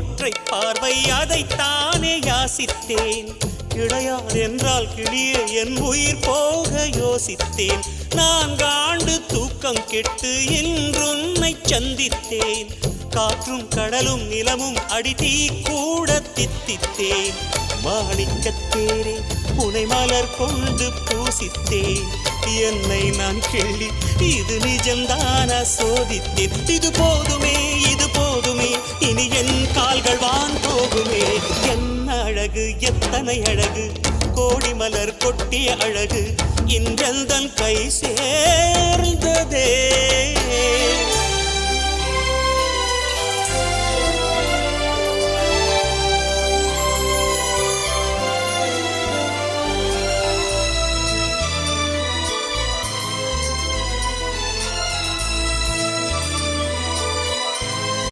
ஒற்றை பார்வை அதைத்தானே யாசித்தேன். இடையார் என்றால் கிளியே என் உயிர் போக யோசித்தேன். நான்காண்டு தூக்கம் கெட்டு இன்றுன்னை சந்தித்தேன். காற்றும் கடலும் நிலமும் அடித்தீ கூட தித்தித்தேன். மாணிக்கத்தேரே புனை மலர் கொண்டு பூசித்தேன். என்னை நான் கிள்ளி இது நிஜம்தான சோதித்தேன். இது போதுமே இது போதுமே அழகு எத்தனை அழகு? கோடி மலர் கொட்டிய அழகு இன்றெந்தன் கை சேர்ந்ததே.